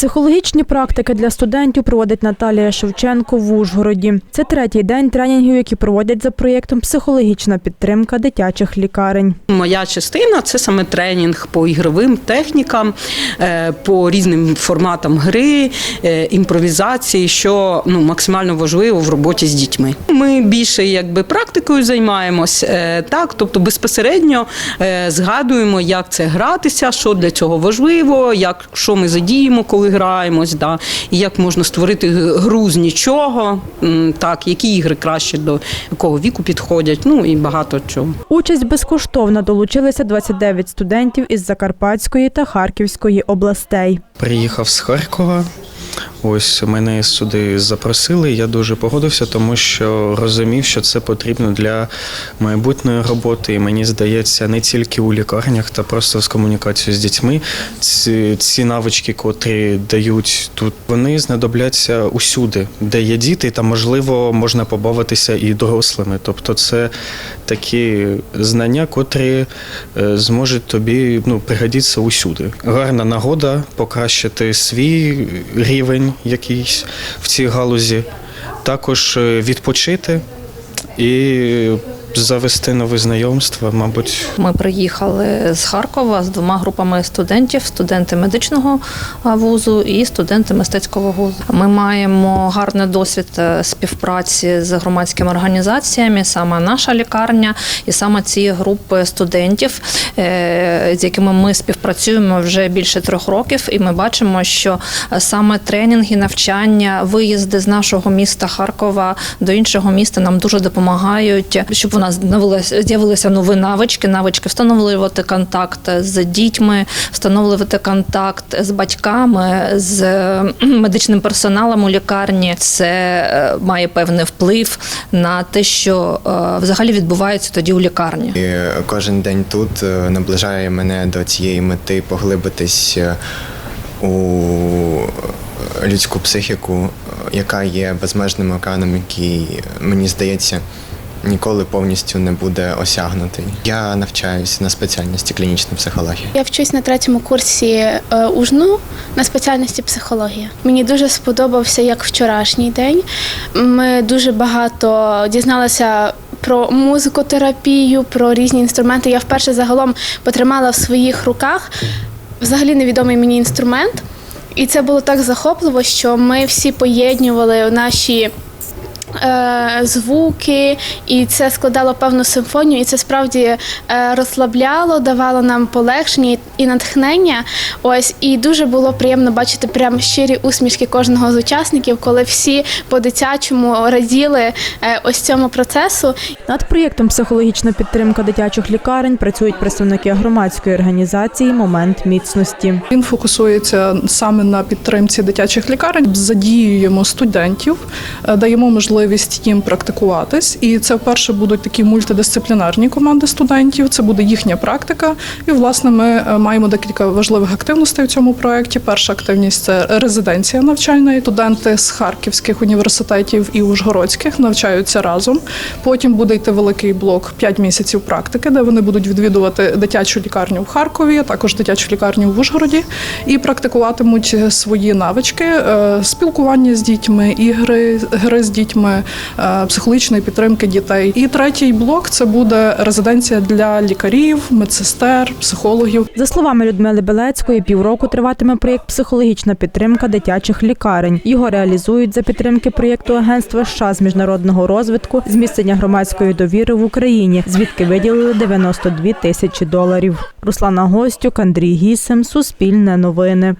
Психологічні практики для студентів проводить Наталія Шевченко в Ужгороді. Це третій день тренінгів, які проводять за проєктом Психологічна підтримка дитячих лікарень. Моя частина це саме тренінг по ігровим технікам, е, по різним форматам гри, е, імпровізації, що ну максимально важливо в роботі з дітьми. Ми більше якби практикою займаємось, е, так, тобто безпосередньо згадуємо, як це гратися, що для цього важливо, як що ми задіємо, коли граємось, да, і як можна створити гру з нічого, так, які ігри краще до якого віку підходять, ну і багато чого. Участь безкоштовно долучилися 29 студентів із Закарпатської та Харківської областей. Приїхав з Харкова. Ось мене сюди запросили. Я дуже погодився, тому що розумів, що це потрібно для майбутньої роботи. І мені здається, не тільки у лікарнях, та просто з комунікацією з дітьми. Ці, ці навички, котрі дають тут, вони знадобляться усюди, де є діти, та можливо можна побавитися і дорослими. Тобто, це такі знання, котрі е, зможуть тобі ну, пригодитися усюди. Гарна нагода покращити свій рівень якийсь в цій галузі, також е, відпочити і завести нові знайомства, мабуть. Ми приїхали з Харкова з двома групами студентів: студенти медичного вузу і студенти мистецького вузу. Ми маємо гарний досвід е, співпраці з громадськими організаціями, саме наша лікарня, і саме ці групи студентів, е, з якими ми співпрацюємо вже більше трьох років, і ми бачимо, що е, саме тренінги, навчання, виїзди з нашого міста Харкова до іншого міста нам дуже допомагають, щоб нас з'явилися- нові навички, навички встановлювати контакт з дітьми, встановлювати контакт з батьками, з медичним персоналом у лікарні. Це е, має певний вплив на те, що е, взагалі відбувається тоді у лікарні. І кожен день тут е, наближає мене до цієї мети поглибитись у людську психіку, яка є безмежним океаном, який, мені здається, ніколи повністю не буде осягнутий. Я навчаюся на спеціальності клінічна психологія. Я вчусь на третьому курсі е, УЖНУ на спеціальності психологія. Мені дуже сподобався як вчорашній день. Ми дуже багато дізналися. Про музикотерапію, про різні інструменти. Я вперше загалом потримала в своїх руках взагалі невідомий мені інструмент. І це було так захопливо, що ми всі поєднували наші звуки, і це складало певну симфонію, і це справді е, розслабляло, давало нам полегшення і- натхнення. Ось і дуже було приємно бачити прям щирі усмішки кожного з учасників, коли всі по-дитячому раділи е, ось цьому процесу. Над проєктом Психологічна підтримка дитячих лікарень працюють представники громадської організації Момент міцності. Він фокусується саме на підтримці дитячих лікарень. Задіюємо студентів, е, даємо можливість їм практикуватись. І це вперше будуть такі мультидисциплінарні команди студентів. Це буде їхня практика. І власне ми е, маємо декілька важливих активностей в цьому проєкті. Перша активність це резиденція навчальна. Студенти з харківських університетів і ужгородських навчаються разом. Потім буде йти великий блок 5 місяців практики, де вони будуть відвідувати дитячу лікарню в Харкові, а також дитячу лікарню в Ужгороді, і практикуватимуть свої навички е, спілкування з дітьми, ігри, гри з дітьми, е, психологічної підтримки дітей. І третій блок це буде резиденція для лікарів, медсестер, психологів. За словами Людмили Белецької, півроку триватиме проєкт Психологічна підтримка дитячих лікарень. Його реалізують за підтримки проєкту Агентства США з міжнародного розвитку зміцнення громадської довіри в Україні, звідки виділили 92 тисячі доларів. Руслана Гостюк, Андрій Гісем, Суспільне новини.